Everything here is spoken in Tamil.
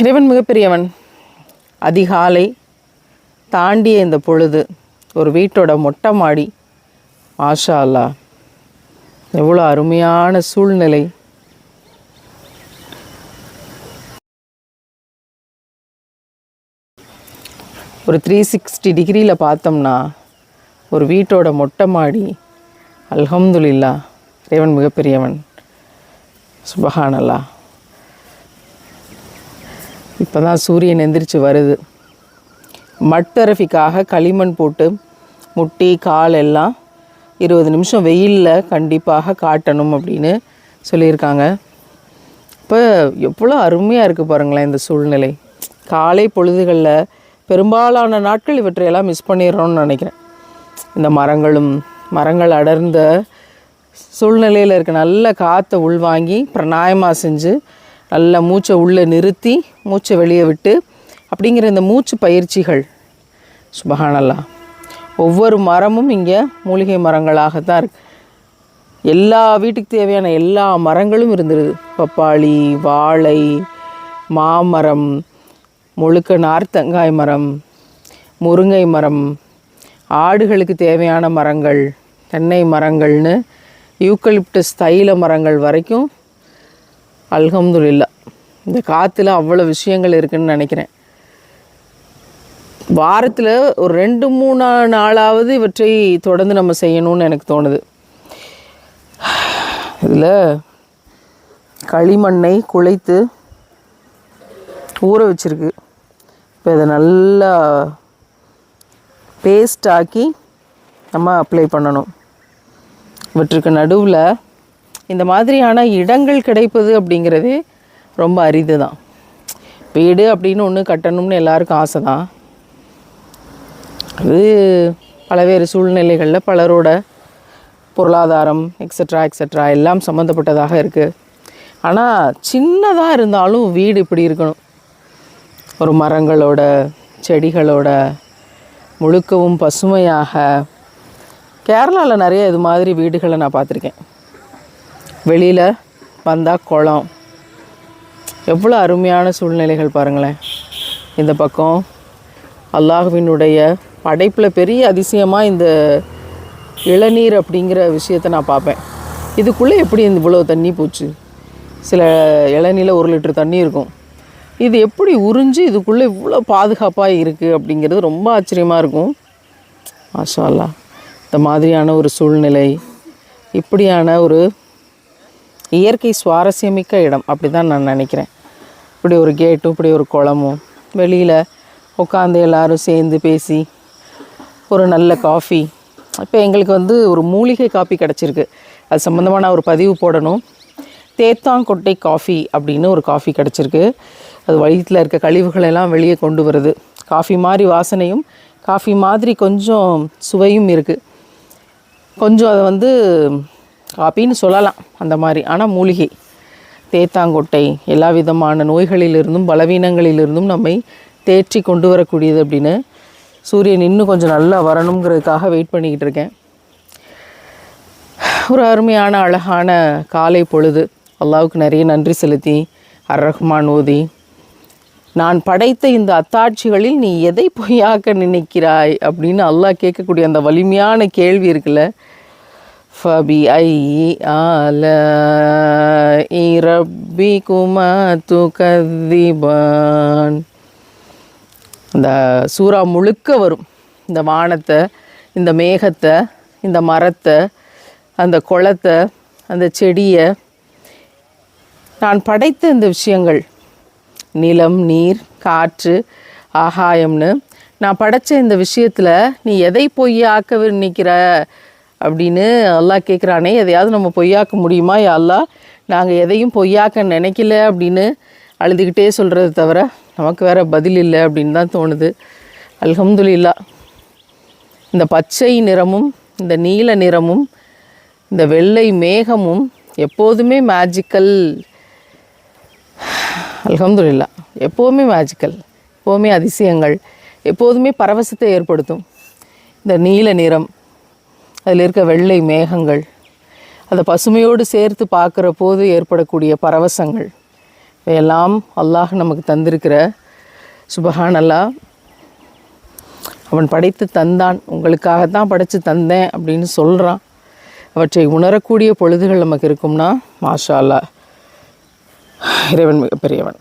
இறைவன் மிகப்பெரியவன். அதிகாலை தாண்டிய இந்த பொழுது ஒரு வீட்டோட மொட்டை மாடி. ஆஷா அல்லா எவ்வளோ அருமையான சூழ்நிலை. ஒரு த்ரீ சிக்ஸ்டி டிகிரியில் பார்த்தோம்னா ஒரு வீட்டோட மொட்டை மாடி. அல்ஹம்துலில்லா இறைவன் மிகப்பெரியவன். சுபஹானல்லா இப்போ தான் சூரியன் எந்திரிச்சு வருது. மட்டரஃபிக்காக களிமண் போட்டு முட்டி கால் எல்லாம் இருபது நிமிஷம் வெயிலில் கண்டிப்பாக காட்டணும் அப்படின்னு சொல்லியிருக்காங்க. இப்போ எவ்வளோ அருமையாக இருக்குது பாருங்களேன் இந்த சூழ்நிலை. காலை பொழுதுகளில் பெரும்பாலான நாட்கள் இவற்றையெல்லாம் மிஸ் பண்ணிடுறோம்னு நினைக்கிறேன். இந்த மரங்களும் மரங்கள் அடர்ந்த சூழ்நிலையில் இருக்க நல்ல காற்றை உள்வாங்கி பிரணாயமாக செஞ்சு நல்ல மூச்சை உள்ளே நிறுத்தி மூச்சை வெளியே விட்டு அப்படிங்கிற இந்த மூச்சு பயிற்சிகள் சுபஹானல்லா ஒவ்வொரு மரமும் இங்கே மூலிகை மரங்களாக தான் இருக்கு. எல்லா வீட்டுக்கு தேவையான எல்லா மரங்களும் இருந்துருது. பப்பாளி வாழை மாமரம் முழுக்க நார்த்தங்காய் மரம் முருங்கை மரம் ஆடுகளுக்கு தேவையான மரங்கள் தென்னை மரங்கள்னு யூக்கலிப்டஸ் தைல மரங்கள் வரைக்கும் அல்ஹம்துல்லா இந்த காற்றுல அவ்வளோ விஷயங்கள் இருக்குன்னு நினைக்கிறேன். வாரத்தில் ஒரு ரெண்டு மூணு நாளாவது இவற்றை தொடர்ந்து நம்ம செய்யணும்னு எனக்கு தோணுது. இதில் களிமண்ணை குழைத்து ஊற வச்சிருக்கு. இப்போ இதை நல்லா பேஸ்ட் ஆக்கி நம்ம அப்ளை பண்ணணும். இவற்றுக்கு நடுவில் இந்த மாதிரியான இடங்கள் கிடைப்பது அப்படிங்கிறது ரொம்ப அரிது தான் வீடு அப்படின்னு ஒன்று கட்டணும்னு எல்லாருக்கும் ஆசை தான் அது பலவேறு சூழ்நிலைகளில் பலரோட பொருளாதாரம் எக்ஸட்ரா எக்ஸட்ரா எல்லாம் சம்மந்தப்பட்டதாக இருக்குது ஆனால் சின்னதாக இருந்தாலும் வீடு இப்படி இருக்கணும். ஒரு மரங்களோட செடிகளோட முழுக்கவும் பசுமையாக. கேரளாவில் நிறைய இது மாதிரி வீடுகளை நான் பார்த்துருக்கேன். வெளியில் வந்தால் குளம். எவ்வளோ அருமையான சூழ்நிலைகள் பாருங்களேன். இந்த பக்கம் அல்லாஹுவினுடைய படைப்பில் பெரிய அதிசயமாக இந்த இளநீர் அப்படிங்கிற விஷயத்தை நான் பார்ப்பேன். இதுக்குள்ளே எப்படி இந்த இவ்வளோ தண்ணி போச்சு? சில இளநீரில் ஒரு லிட்டர் தண்ணி இருக்கும். இது எப்படி உறிஞ்சு இதுக்குள்ளே இவ்வளோ பாதுகாப்பாக இருக்குது அப்படிங்கிறது ரொம்ப ஆச்சரியமாக இருக்கும். மாஷா அல்லாஹ் இந்த மாதிரியான ஒரு சூழ்நிலை இப்படியான ஒரு இயற்கை சுவாரஸ்யமிக்க இடம் அப்படி தான் நான் நினைக்கிறேன். இப்படி ஒரு கேட்டும் இப்படி ஒரு குளமும் வெளியில் உட்காந்து எல்லோரும் சேர்ந்து பேசி ஒரு நல்ல காஃபி இப்போ எங்களுக்கு வந்து ஒரு மூலிகை காஃபி கிடச்சிருக்கு. அது சம்மந்தமாக நான் ஒரு பதிவு போடணும். தேத்தாங்கொட்டை காஃபி அப்படின்னு ஒரு காஃபி கிடச்சிருக்கு. அது வயிற்றில் இருக்க கழிவுகளெல்லாம் வெளியே கொண்டு வருது. காஃபி மாதிரி வாசனையும் காஃபி மாதிரி கொஞ்சம் சுவையும் இருக்குது கொஞ்சம் அதை வந்து காப்பின்னு சொல்லலாம் அந்த மாதிரி. ஆனால் மூலிகை தேத்தாங்கொட்டை எல்லா விதமான நோய்களிலிருந்தும் பலவீனங்களிலிருந்தும் நம்மை தேற்றி கொண்டு வரக்கூடியது அப்படின்னு சூரியன் இன்னும் கொஞ்சம் நல்லா வரணுங்கிறதுக்காக வெயிட் பண்ணிக்கிட்டு இருக்கேன். ஒரு அருமையான அழகான காலை பொழுது அல்லாவுக்கு நிறைய நன்றி செலுத்தி அர் ரஹ்மான் ஓதி நான் படைத்த இந்த அத்தாட்சிகளில் நீ எதை பொய்யாக்க நினைக்கிறாய்? அப்படின்னு அல்லாஹ் கேட்கக்கூடிய அந்த வலிமையான கேள்வி இருக்குல்ல ஃபபி ஐ ஆல ரப்பி இந்த சூறா முழுக்க வரும். இந்த வானத்தை இந்த மேகத்தை இந்த மரத்தை அந்த குளத்தை அந்த செடியை. நான் படைத்த இந்த விஷயங்கள் நிலம் நீர் காற்று ஆகாயம்னு. நான் படைச்ச இந்த விஷயத்தில் நீ எதை பொய்யாக்க நிற்கிற அப்படின்னு அல்லாஹ் கேட்குறானே எதையாவது நம்ம பொய்யாக்க முடியுமா யா நாங்கள் எதையும் பொய்யாக்க நினைக்கல அப்படின்னு அழுதுகிட்டே சொல்கிறத தவிர நமக்கு வேறு பதில் இல்லை அப்படின்னு தான் தோணுது. அல்ஹம்துலில்லா இந்த பச்சை நிறமும் இந்த நீல நிறமும் இந்த வெள்ளை மேகமும் எப்போதுமே மேஜிக்கல் அல்ஹம்துலில்லா எப்போவுமே மேஜிக்கல் எப்போவுமே அதிசயங்கள் எப்போதுமே பரவசத்தை ஏற்படுத்தும். இந்த நீல நிறம் அதில் இருக்க வெள்ளை மேகங்கள் அந்த பசுமையோடு சேர்த்து பார்க்குற போது ஏற்படக்கூடிய பரவசங்கள் இவையெல்லாம் அல்லாஹ் நமக்கு தந்திருக்கிற. சுபஹான் அவன் படைத்து தந்தான் உங்களுக்காகத்தான் படைத்து தந்தேன் அப்படின்னு சொல்கிறான் அவற்றை உணரக்கூடிய பொழுதுகள் நமக்கு இருக்கும்னா மாஷா அல்லா இறைவன் மிகப்பெரியவன்.